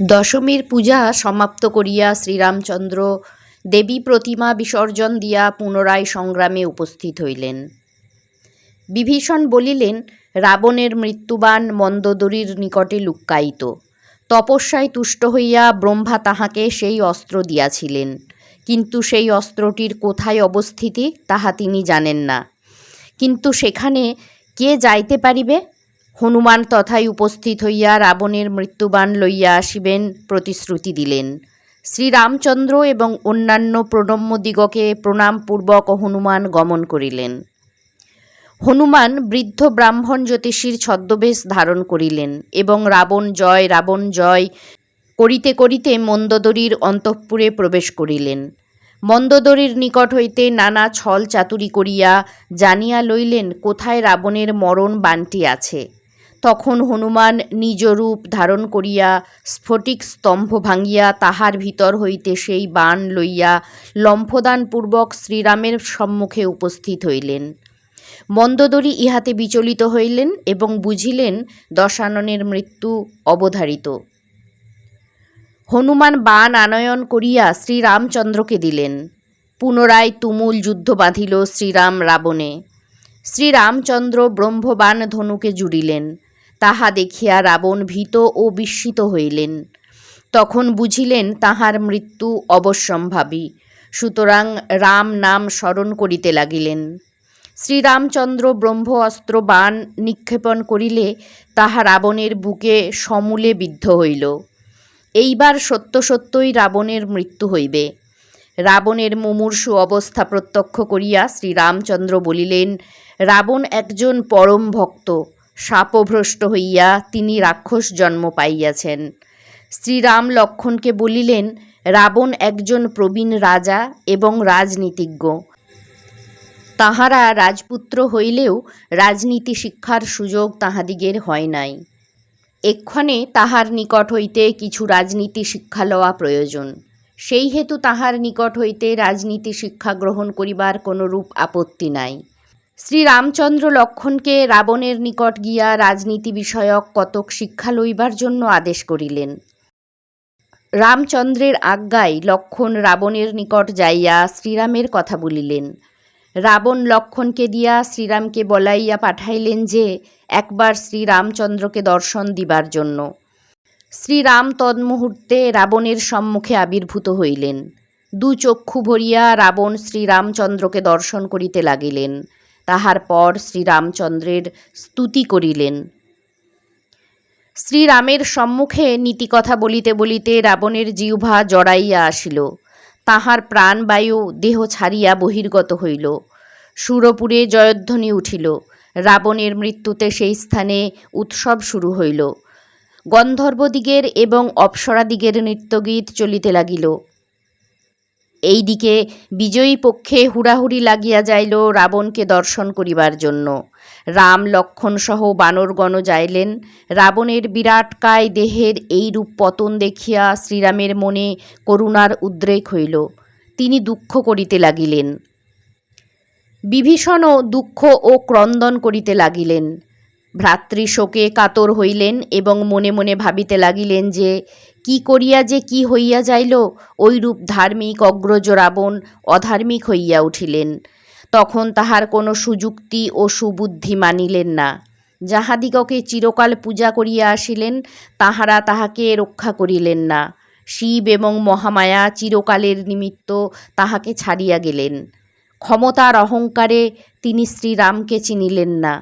দশমীর পূজা সমাপ্ত করিয়া শ্রীরামচন্দ্র দেবী প্রতিমা বিসর্জন দিয়া পুনরায় সংগ্রামে উপস্থিত হইলেন। বিভীষণ বলিলেন, রাবণের মৃত্যুবান মন্দোদরীর নিকটে লুক্কায়িত। তপস্যায় তুষ্ট হইয়া ব্রহ্মা তাহাকে সেই অস্ত্র দিয়াছিলেন। কিন্তু সেই অস্ত্রটির কোথায় অবস্থিতি তাহা তিনি জানেন না। কিন্তু সেখানে কে যাইতে পারিবে? হনুমান তথায় উপস্থিত হইয়া রাবণের মৃত্যুবাণ লইয়া আসিবেন প্রতিশ্রুতি দিলেন। শ্রীরামচন্দ্র এবং অন্যান্য প্রণম্যদিগকে প্রণামপূর্বক হনুমান গমন করিলেন। হনুমান বৃদ্ধ ব্রাহ্মণ জ্যোতিষীর ছদ্মবেশ ধারণ করিলেন এবং রাবণ জয় রাবণ জয় করিতে করিতে মন্দোদরীর অন্তঃপুরে প্রবেশ করিলেন। মন্দোদরীর নিকট হইতে নানা ছল চাতুরি করিয়া জানিয়া লইলেন, কোথায় রাবণের মরণ বানটি আছে? তখন হনুমান নিজ রূপ ধারণ করিয়া স্ফটিক স্তম্ভ ভাঙিয়া তাহার ভিতর হইতে সেই বাণ লইয়া লম্ফদানপূর্বক শ্রীরামের সম্মুখে উপস্থিত হইলেন। মন্দোদরী ইহাতে বিচলিত হইলেন এবং বুঝিলেন দশাননের মৃত্যু অবধারিত। হনুমান বাণ আনয়ন করিয়া শ্রীরামচন্দ্রকে দিলেন। পুনরায় তুমুল যুদ্ধ বাঁধিল শ্রীরাম রাবণে। শ্রীরামচন্দ্র ব্রহ্মবাণ ধনুকে জুড়িলেন। তাহা দেখিয়া রাবণ ভীত ও বিস্মিত হইলেন। তখন বুঝিলেন তাহার মৃত্যু অবশ্যম্ভাবী। সুতরাং রাম নাম স্মরণ করিতে লাগিলেন। শ্রীরামচন্দ্র ব্রহ্ম অস্ত্র বাণ নিক্ষেপণ করিলে তাহা রাবণের বুকে সমূলে বিদ্ধ হইল। এইবার সত্য সত্যই রাবণের মৃত্যু হইবে। রাবণের মুমূর্ষু অবস্থা প্রত্যক্ষ করিয়া শ্রীরামচন্দ্র বলিলেন, রাবণ একজন পরম ভক্ত। শাপভ্রষ্ট হইয়া তিনি রাক্ষস জন্ম পাইয়াছেন। শ্রীরাম লক্ষণকে বলিলেন, রাবণ একজন প্রবীণ রাজা এবং রাজনীতিজ্ঞ। তাহারা রাজপুত্র হইলেও রাজনীতি শিক্ষার সুযোগ তাহাদিগের হয় নাই। এক্ষণে তাহার নিকট হইতে কিছু রাজনীতি শিক্ষা লওয়া প্রয়োজন। সেই হেতু তাহার নিকট হইতে রাজনীতি শিক্ষা গ্রহণ করিবার কোনো রূপ আপত্তি নাই। শ্রীরামচন্দ্র লক্ষণকে রাবণের নিকট গিয়া রাজনীতি বিষয়ক কতক শিক্ষা লইবার জন্য আদেশ করিলেন। রামচন্দ্রের আজ্ঞায় লক্ষণ রাবণের নিকট যাইয়া শ্রীরামের কথা বলিলেন। রাবণ লক্ষণকে দিয়া শ্রীরামকে বলাইয়া পাঠাইলেন যে, একবার শ্রীরামচন্দ্রকে দর্শন দিবার জন্য। শ্রীরাম তন্মুহূর্তে রাবণের সম্মুখে আবির্ভূত হইলেন। দু চক্ষু ভরিয়া রাবণ শ্রীরামচন্দ্রকে দর্শন করিতে লাগিলেন। তাহার পর শ্রীরামচন্দ্রের স্তুতি করিলেন। শ্রীরামের সম্মুখে নীতিকথা বলিতে বলিতে রাবণের জিহ্বা জড়াইয়া আসিল। তাহার প্রাণবায়ু দেহ ছাড়িয়া বহির্গত হইল। সুরপুরে জয়ধ্বনি উঠিল। রাবণের মৃত্যুতে সেই স্থানে উৎসব শুরু হইল। গন্ধর্বদিগের এবং অপ্সরাদিগের নৃত্যগীত চলিতে লাগিল। এইদিকে বিজয়ী পক্ষে হুড়াহুড়ি লাগিয়া যাইল রাবণকে দর্শন করিবার জন্য। রাম লক্ষণসহ বানরগণ যাইলেন। রাবণের বিরাটকায় দেহের এইরূপ পতন দেখিয়া শ্রীরামের মনে করুণার উদ্রেক হইল। তিনি দুঃখ করিতে লাগিলেন। বিভীষণও দুঃখ ও ক্রন্দন করিতে লাগিলেন। ভ্রাতৃশোকে কাতর হইলেন এবং মনে মনে ভাবিতে লাগিলেন যে, কি করিয়া যে কি হইয়া যাইল ওইরূপ ধার্মিক অগ্রজ রাবণ অধার্মিক হইয়া উঠিলেন। তখন তাহার কোনো সুযুক্তি ও সুবুদ্ধি মানিলেন না। যাহাদিগকে চিরকাল পূজা করিয়া আসিলেন, তাহারা তাহাকে রক্ষা করিলেন না। শিব এবং মহামায়া চিরকালের নিমিত্ত তাহাকে ছাড়িয়া গেলেন। ক্ষমতার অহংকারে তিনি শ্রীরামকে চিনিলেন না।